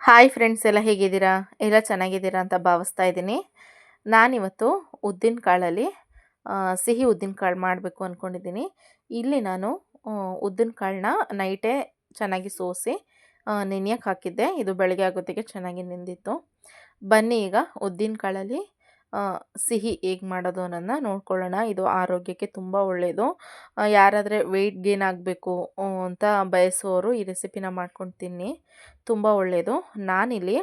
Hi friends ಎಲ್ಲ ಹೇಗಿದ್ದೀರಾ? ಎಲ್ಲ ಚೆನ್ನಾಗಿದ್ದೀರಾ ಅಂತ ಭಾವಿಸ್ತಾ ಇದ್ದೀನಿ. ನಾನಿವತ್ತು ಉದ್ದಿನ ಕಾಳಲ್ಲಿ ಸಿಹಿ ಉದ್ದಿನ ಕಾಳು ಮಾಡಬೇಕು ಅಂದ್ಕೊಂಡಿದ್ದೀನಿ ಇಲ್ಲಿ ನಾನು ಉದ್ದಿನ ಕಾಳನ್ನ ನೈಟೇ ಚೆನ್ನಾಗಿ ಸೋಸಿ ನೆನೆಯಕ್ಕೆ ಹಾಕಿದ್ದೆ. ಇದು ಬೆಳಗ್ಗೆ ಆಗೋತ್ತಿಗೆ ಚೆನ್ನಾಗಿ ನೆಂದಿತ್ತು. ಬನ್ನಿ ಈಗ ಉದ್ದಿನ ಕಾಳಲ್ಲಿ ಸಿಹಿ ಹೇಗೆ ಮಾಡೋದು ಅನ್ನೋದನ್ನ ನೋಡ್ಕೊಳ್ಳೋಣ. ಇದು ಆರೋಗ್ಯಕ್ಕೆ ತುಂಬ ಒಳ್ಳೆಯದು ಯಾರಾದರೆ ವೆಯ್ಟ್ ಗೇನ್ ಆಗಬೇಕು ಅಂತ ಬಯಸೋರು ಈ ರೆಸಿಪಿನ ಮಾಡ್ಕೊಂಡು ತಿನ್ನಿ ತುಂಬ ಒಳ್ಳೆಯದು ನಾನಿಲ್ಲಿ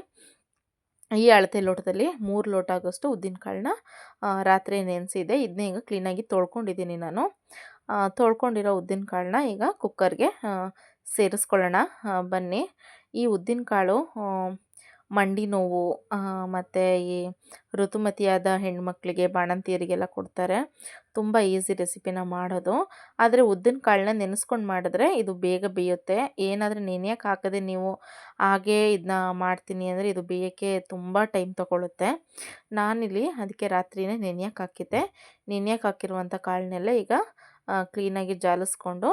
ಈ ಅಳತೆ ಲೋಟದಲ್ಲಿ ಮೂರು ಲೋಟ ಆಗೋಷ್ಟು ಉದ್ದಿನಕಾಳನ್ನ ರಾತ್ರಿ ನೆನೆಸಿದೆ. ಇದನ್ನ ಈಗ ಕ್ಲೀನಾಗಿ ತೊಳ್ಕೊಂಡಿದ್ದೀನಿ ನಾನು. ತೊಳ್ಕೊಂಡಿರೋ ಉದ್ದಿನಕಾಳನ್ನ ಈಗ ಕುಕ್ಕರ್ಗೆ ಸೇರಿಸ್ಕೊಳ್ಳೋಣ. ಬನ್ನಿ. ಈ ಉದ್ದಿನ ಕಾಳು ಆ, ಮಂಡಿ ನೋವು ಮತ್ತು ಈ ಋತುಮತಿಯಾದ ಹೆಣ್ಮಕ್ಳಿಗೆ ಬಾಣಂತಿಯರಿಗೆಲ್ಲ ಕೊಡ್ತಾರೆ. ತುಂಬ ಈಸಿ ರೆಸಿಪಿನ ಮಾಡೋದು. ಆದರೆ ಉದ್ದಿನ ಕಾಳನ್ನ ನೆನೆಸ್ಕೊಂಡು ಮಾಡಿದ್ರೆ ಇದು ಬೇಗ ಬೇಯುತ್ತೆ. ಏನಾದರೂ ನೆನೆಯಕ್ಕೆ ಹಾಕದೆ ನೀವು ಹಾಗೇ ಇದನ್ನ ಮಾಡ್ತೀನಿ ಅಂದರೆ ಇದು ಬೇಯೋಕ್ಕೆ ತುಂಬ ಟೈಮ್ ತೊಗೊಳುತ್ತೆ. ನಾನಿಲ್ಲಿ ಅದಕ್ಕೆ ರಾತ್ರಿನೇ ನೆನೆಯಕ್ಕೆ ಹಾಕಿದ್ದೆ. ನೆನೆಯಕ್ಕೆ ಹಾಕಿರುವಂಥ ಕಾಳನ್ನೆಲ್ಲ ಈಗ ಕ್ಲೀನಾಗಿ ಜಾಲಿಸ್ಕೊಂಡು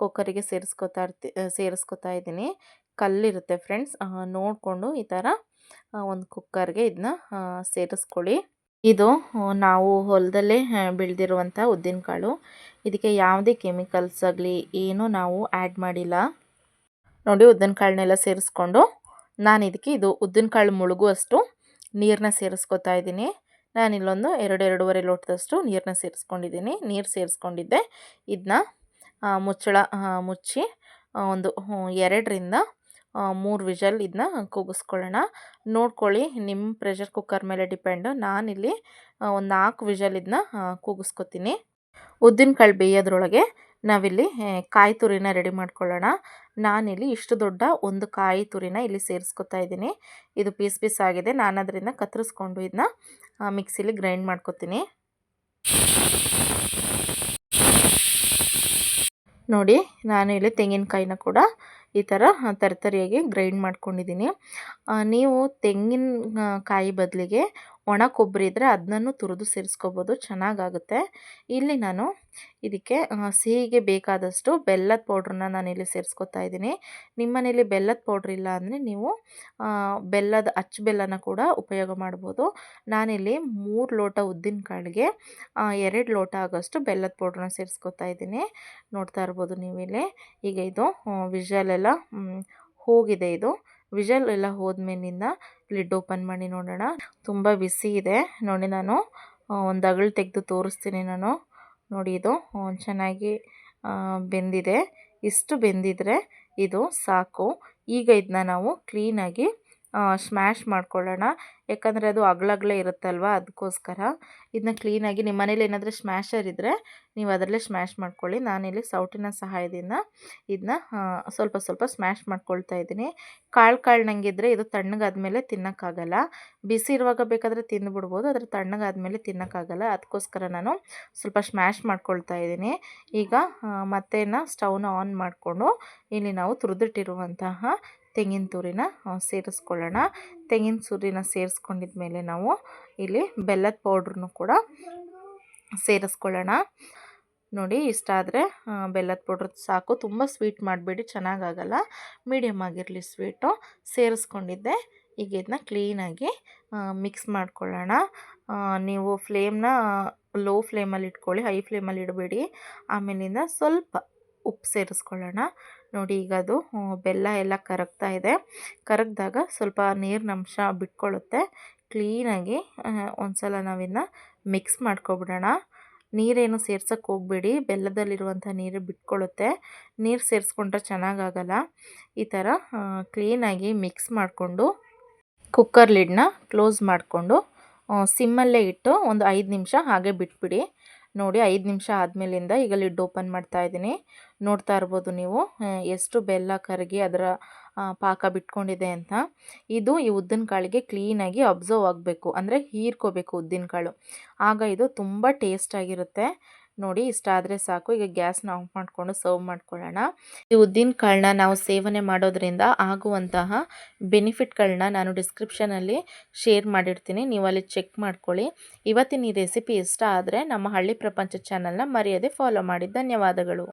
ಕುಕ್ಕರಿಗೆ ಸೇರಿಸ್ಕೊತಾ ಇರ್ತಿ, ಸೇರಿಸ್ಕೊತಾ ಇದ್ದೀನಿ. ಕಲ್ಲಿರುತ್ತೆ ಫ್ರೆಂಡ್ಸ್. ನೋಡಿಕೊಂಡು ಈ ಥರ ಒಂದು ಕುಕ್ಕರ್ಗೆ ಇದನ್ನ ಸೇರಿಸ್ಕೊಳ್ಳಿ. ಇದು ನಾವು ಹೊಲದಲ್ಲೇ ಬೆಳೆದಿರುವಂಥ ಉದ್ದಿನಕಾಳು. ಇದಕ್ಕೆ ಯಾವುದೇ ಕೆಮಿಕಲ್ಸ್ ಆಗಲಿ ಏನೂ ನಾವು ಆ್ಯಡ್ ಮಾಡಿಲ್ಲ. ನೋಡಿ ಉದ್ದಿನಕಾಳನ್ನೆಲ್ಲ ಸೇರಿಸ್ಕೊಂಡು, ನಾನು ಇದಕ್ಕೆ ಇದು ಉದ್ದಿನಕಾಳು ಮುಳುಗುವಷ್ಟು ನೀರನ್ನ ಸೇರಿಸ್ಕೊತಾ ಇದ್ದೀನಿ. ನಾನು ಇಲ್ಲೊಂದು ಎರಡು ಎರಡೂವರೆ ಲೋಟದಷ್ಟು ನೀರನ್ನ ಸೇರಿಸ್ಕೊಂಡಿದ್ದೀನಿ. ನೀರು ಸೇರಿಸ್ಕೊಂಡಿದ್ದೆ. ಇದನ್ನ ಮುಚ್ಚಳ ಮುಚ್ಚಿ ಒಂದು ಎರಡರಿಂದ ಮೂರು ವಿಷಲ್ ಇದನ್ನ ಕೂಗಿಸ್ಕೊಳ್ಳೋಣ. ನೋಡ್ಕೊಳ್ಳಿ ನಿಮ್ಮ ಪ್ರೆಷರ್ ಕುಕ್ಕರ್ ಮೇಲೆ ಡಿಪೆಂಡು ನಾನಿಲ್ಲಿ ಒಂದು ನಾಲ್ಕು ವಿಷಲ್ ಇದನ್ನ ಕೂಗಿಸ್ಕೊತೀನಿ. ಉದ್ದಿನಕಾಳು ಬೇಯೋದ್ರೊಳಗೆ ನಾವಿಲ್ಲಿ ಕಾಯಿ ತುರಿನ ರೆಡಿ ಮಾಡ್ಕೊಳ್ಳೋಣ. ನಾನಿಲ್ಲಿ ಇಷ್ಟು ದೊಡ್ಡ ಒಂದು ಕಾಯಿ ತುರಿನ ಇಲ್ಲಿ ಸೇರಿಸ್ಕೊತಾ ಇದ್ದೀನಿ. ಇದು ಪೀಸ್ ಪೀಸ್ ಆಗಿದೆ. ನಾನು ಅದರಿಂದ ಕತ್ತರಿಸ್ಕೊಂಡು ಇದನ್ನ ಮಿಕ್ಸಿಲಿ ಗ್ರೈಂಡ್ ಮಾಡ್ಕೊತೀನಿ. ನೋಡಿ ನಾನು ಇಲ್ಲಿ ತೆಂಗಿನಕಾಯಿನ ಕೂಡ ಈ ಥರ ತರಿತರಿಯಾಗಿ ಗ್ರೈಂಡ್ ಮಾಡ್ಕೊಂಡಿದ್ದೀನಿ ನೀವು ತೆಂಗಿನ ಕಾಯಿ ಬದಲಿಗೆ ಒಣ ಕೊಬ್ಬರಿ ಇದ್ದರೆ ಅದನ್ನೂ ತುರಿದು ಸೇರಿಸ್ಕೋಬೋದು, ಚೆನ್ನಾಗಾಗುತ್ತೆ. ಇಲ್ಲಿ ನಾನು ಇದಕ್ಕೆ ಸಿಹಿಗೆ ಬೇಕಾದಷ್ಟು ಬೆಲ್ಲದ ಪೌಡ್ರನ್ನ ನಾನಿಲ್ಲಿ ಸೇರಿಸ್ಕೊತಾ ಇದ್ದೀನಿ. ನಿಮ್ಮ ಮನೇಲಿ ಬೆಲ್ಲದ ಪೌಡ್ರ್ ಇಲ್ಲ ಅಂದರೆ ನೀವು ಬೆಲ್ಲದ ಅಚ್ಚು ಬೆಲ್ಲನ ಕೂಡ ಉಪಯೋಗ ಮಾಡ್ಬೋದು. ನಾನಿಲ್ಲಿ ಮೂರು ಲೋಟ ಉದ್ದಿನ ಕಾಳಿಗೆ ಎರಡು ಲೋಟ ಆಗೋಷ್ಟು ಬೆಲ್ಲದ ಪೌಡ್ರನ್ನ ಸೇರಿಸ್ಕೊತಾ ಇದ್ದೀನಿ. ನೋಡ್ತಾ ಇರ್ಬೋದು ನೀವಿಲ್ಲಿ. ಈಗ ಇದು ವಿಷಲೆಲ್ಲ ಹೋಗಿದೆ ಇದು. ವಿಷಲ್ ಎಲ್ಲ ಹೋದ್ಮೇಲಿಂದ ಲಿಡ್ ಓಪನ್ ಮಾಡಿ ನೋಡೋಣ. ತುಂಬ ಬಿಸಿ ಇದೆ. ನೋಡಿ ನಾನು ಒಂದು ಅಗಳು ತೆಗೆದು ತೋರಿಸ್ತೀನಿ ನಾನು. ನೋಡಿ ಇದು ಚೆನ್ನಾಗಿ ಬೆಂದಿದೆ. ಇಷ್ಟು ಬೆಂದಿದ್ರೆ ಇದು ಸಾಕು. ಈಗ ಇದನ್ನ ನಾವು ಕ್ಲೀನಾಗಿ ಸ್ಮ್ಯಾಶ್ ಮಾಡ್ಕೊಳ್ಳೋಣ. ಯಾಕಂದರೆ ಅದು ಅಗ್ಲಗ್ಲೇ ಇರುತ್ತಲ್ವ ಅದಕ್ಕೋಸ್ಕರ. ಇದನ್ನ ಕ್ಲೀನಾಗಿ ನಿಮ್ಮ ಮನೇಲಿ ಏನಾದರೂ ಸ್ಮ್ಯಾಶರ್ ಇದ್ದರೆ ನೀವು ಅದರಲ್ಲೇ ಸ್ಮ್ಯಾಶ್ ಮಾಡ್ಕೊಳ್ಳಿ. ನಾನಿಲ್ಲಿ ಸೌಟಿನ ಸಹಾಯದಿಂದ ಇದನ್ನ ಸ್ವಲ್ಪ ಸ್ವಲ್ಪ ಸ್ಮ್ಯಾಶ್ ಮಾಡ್ಕೊಳ್ತಾ ಇದ್ದೀನಿ. ಕಾಳು ಕಾಳು ನಂಗಿದ್ರೆ ಇದು ತಣ್ಣಗಾದ್ಮೇಲೆ ತಿನ್ನೋಕ್ಕಾಗಲ್ಲ. ಬಿಸಿ ಇರುವಾಗ ಬೇಕಾದರೆ ತಿಂದುಬಿಡ್ಬೋದು, ಆದರೆ ತಣ್ಣಗಾದ್ಮೇಲೆ ತಿನ್ನೋಕ್ಕಾಗಲ್ಲ. ಅದಕ್ಕೋಸ್ಕರ ನಾನು ಸ್ವಲ್ಪ ಸ್ಮ್ಯಾಶ್ ಮಾಡ್ಕೊಳ್ತಾ ಇದ್ದೀನಿ. ಈಗ ಮತ್ತೇನ ಸ್ಟವ್ನ ಆನ್ ಮಾಡಿಕೊಂಡು ಇಲ್ಲಿ ನಾವು ತುರಿದಿಟ್ಟಿರುವಂತಹ ತೆಂಗಿನ ತುರಿನ ಸೇರಿಸ್ಕೊಳ್ಳೋಣ. ತೆಂಗಿನ ತುರಿನ ಸೇರಿಸ್ಕೊಂಡಿದ್ಮೇಲೆ ನಾವು ಇಲ್ಲಿ ಬೆಲ್ಲದ ಪೌಡ್ರನ್ನು ಕೂಡ ಸೇರಿಸ್ಕೊಳ್ಳೋಣ. ನೋಡಿ, ಇಷ್ಟ ಆದರೆ ಬೆಲ್ಲದ ಪೌಡ್ರ್ ಸಾಕು. ತುಂಬ ಸ್ವೀಟ್ ಮಾಡಬೇಡಿ ಚೆನ್ನಾಗಾಗಲ್ಲ ಮೀಡಿಯಮ್ ಆಗಿರಲಿ ಸ್ವೀಟು. ಸೇರಿಸ್ಕೊಂಡಿದ್ದೆ. ಈಗ ಇದನ್ನ ಕ್ಲೀನಾಗಿ ಮಿಕ್ಸ್ ಮಾಡ್ಕೊಳ್ಳೋಣ. ನೀವು ಫ್ಲೇಮ್ನ ಲೋ ಫ್ಲೇಮಲ್ಲಿ ಇಟ್ಕೊಳ್ಳಿ ಹೈ ಫ್ಲೇಮಲ್ಲಿ ಇಡಬೇಡಿ. ಆಮೇಲಿಂದ ಸ್ವಲ್ಪ ಉಪ್ಪು ಸೇರಿಸ್ಕೊಳ್ಳೋಣ. ನೋಡಿ ಈಗ ಅದು ಬೆಲ್ಲ ಎಲ್ಲ ಕರಗ್ತಾ ಇದೆ. ಕರಗಿದಾಗ ಸ್ವಲ್ಪ ನೀರಿನ ಅಂಶ ಬಿಟ್ಕೊಳ್ಳುತ್ತೆ. ಕ್ಲೀನಾಗಿ ಒಂದು ಸಲ ನಾವಿನ್ನು ಮಿಕ್ಸ್ ಮಾಡ್ಕೊಬಿಡೋಣ. ನೀರೇನು ಸೇರ್ಸೋಕ್ಕೆ ಹೋಗಬೇಡಿ. ಬೆಲ್ಲದಲ್ಲಿರುವಂಥ ನೀರು ಬಿಟ್ಕೊಳ್ಳುತ್ತೆ. ನೀರು ಸೇರಿಸ್ಕೊಂಡ್ರೆ ಚೆನ್ನಾಗಾಗಲ್ಲ. ಈ ಥರ ಕ್ಲೀನಾಗಿ ಮಿಕ್ಸ್ ಮಾಡಿಕೊಂಡು, ಕುಕ್ಕರ್ ಲಿಡ್ನ ಕ್ಲೋಸ್ ಮಾಡಿಕೊಂಡು ಸಿಮ್ಮಲ್ಲೇ ಇಟ್ಟು ಒಂದು ಐದು ನಿಮಿಷ ಹಾಗೆ ಬಿಟ್ಬಿಡಿ. ನೋಡಿ, ಐದು ನಿಮಿಷ ಆದಮೇಲಿಂದ ಈಗ ಲಿಡ್ ಓಪನ್ ಮಾಡ್ತಾ ಇದ್ದೀನಿ. ನೋಡ್ತಾ ಇರ್ಬೋದು ನೀವು. ಎಷ್ಟು ಬೆಲ್ಲ ಕರಗಿ ಅದರ ಪಾಕ ಬಿಟ್ಕೊಂಡಿದೆ ಅಂತ. ಇದು ಈ ಉದ್ದಿನ ಕಾಳಿಗೆ ಕ್ಲೀನಾಗಿ ಅಬ್ಸರ್ವ್ ಆಗಬೇಕು. ಅಂದರೆ ಹೀರ್ಕೋಬೇಕು ಉದ್ದಿನ ಕಾಳು. ಆಗ ಇದು ತುಂಬ ಟೇಸ್ಟಾಗಿರುತ್ತೆ ನೋಡಿ, ಇಷ್ಟ ಆದರೆ ಸಾಕು. ಈಗ ಗ್ಯಾಸ್ನ ಆಫ್ ಮಾಡಿಕೊಂಡು ಸರ್ವ್ ಮಾಡ್ಕೊಳ್ಳೋಣ. ಈ ಉದ್ದಿನ ಕಾಳನ್ನ ನಾವು ಸೇವನೆ ಮಾಡೋದ್ರಿಂದ ಆಗುವಂತಹ ಬೆನಿಫಿಟ್ಗಳನ್ನ ನಾನು ಡಿಸ್ಕ್ರಿಪ್ಷನಲ್ಲಿ ಶೇರ್ ಮಾಡಿರ್ತೀನಿ. ನೀವು ಅಲ್ಲಿ ಚೆಕ್ ಮಾಡ್ಕೊಳ್ಳಿ. ಇವತ್ತಿನ ಈ ರೆಸಿಪಿ ಇಷ್ಟ ಆದರೆ ನಮ್ಮ ಹಳ್ಳಿ ಪ್ರಪಂಚ ಚಾನಲ್ನ ಮರೆಯದೆ ಫಾಲೋ ಮಾಡಿ. ಧನ್ಯವಾದಗಳು.